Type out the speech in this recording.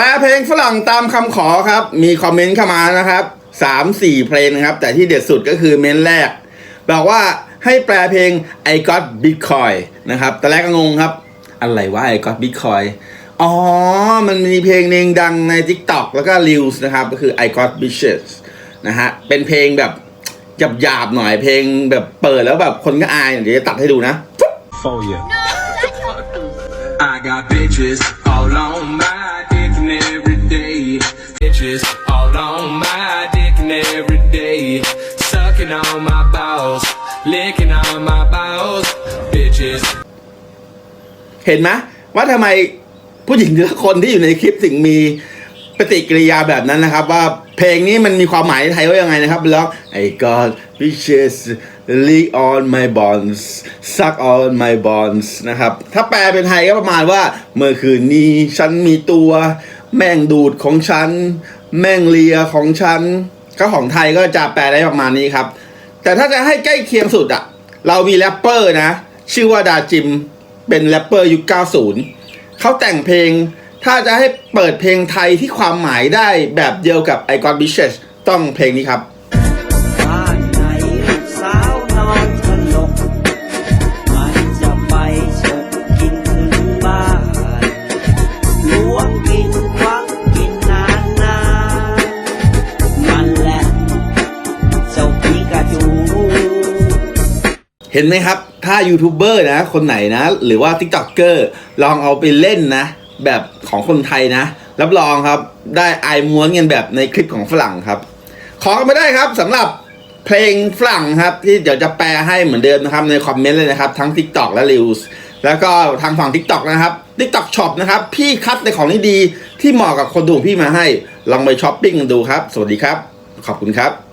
ลเพลงฝรั่งตามคำขอครับ มีคอมเมนต์เข้ามานะครับสามสี่เพลงนะครับ แต่ที่เด็ดสุดก็คือเมนต์แรก บอกว่าให้แปลเพลง I got Bitcoin นะครับแต่แรกก็งงครับ อะไรวะ I got Bitcoin อ๋อ มันมีเพลงหนึ่งดังใน TikTok แล้วก็ Reels นะครับ ก็คือ I got Bitches นะฮะ เป็นเพลงแบบหยาบๆหน่อย เพลงแบบเปิดแล้วแบบคนก็อาย เดี๋ยวจะตัดให้ดูนะ for you. I got bitches all on my dick and every day. Bitches all on my dick and every day. Sucking on my balls, licking on my balls. Bitches. เห็นไหมว่าทำไมผู้หญิงทุกคนที่อยู่ในคลิปถึงมีปฏิกิริยาแบบนั้นนะครับ ว่าเพลงนี้มันมีความหมายไทยว่ายังไงนะครับแล้ว I got bitches lick on my bonds suck on my bonds นะครับ ถ้าแปลเป็นไทยก็ประมาณว่า เมื่อคืนนี้ฉันมีตัว แม่งดูดของฉัน แม่งเลียของฉันก็ของไทยก็จะแปลได้ประมาณนี้ครับ แต่ถ้าจะให้ใกล้เคียงสุดอะเรามีแรปเปอร์นะ ชื่อว่าดาจิมเป็นแรปเปอร์ยุค 90 เขาแต่งเพลง ถ้าจะให้เปิดเพลงไทยที่ความหมายได้แบบเดียวกับไอคอนบิชเชสต้องเพลงนี้ครับ เห็นไหมครับ ถ้ายูทูบเบอร์นะ คนไหนนะ หรือว่า t ิ k t o k เกอร์ลองเอาไปเล่นนะ แบบของคนไทยนะ รับรองครับได้ไอายม้วนกันแบบในคลิปของฝรั่งครับ ขอกันไม่ได้ครับสำหรับเพลงฝรั่งครับ ที่เดี๋ยวจะแปลให้เหมือนเดิมนะครับในคอมเมนต์เลยนะครับ ทั้ง TikTok และ Reels แล้วก็ทางฝั่ง TikTok นะครับ TikTok Shop นะครับ พี่คัดในของที่ดีที่เหมาะกับคนดูพี่มาให้ ลองไปช้อปปิ้งกันดูครับ สวัสดีครับ ขอบคุณครับ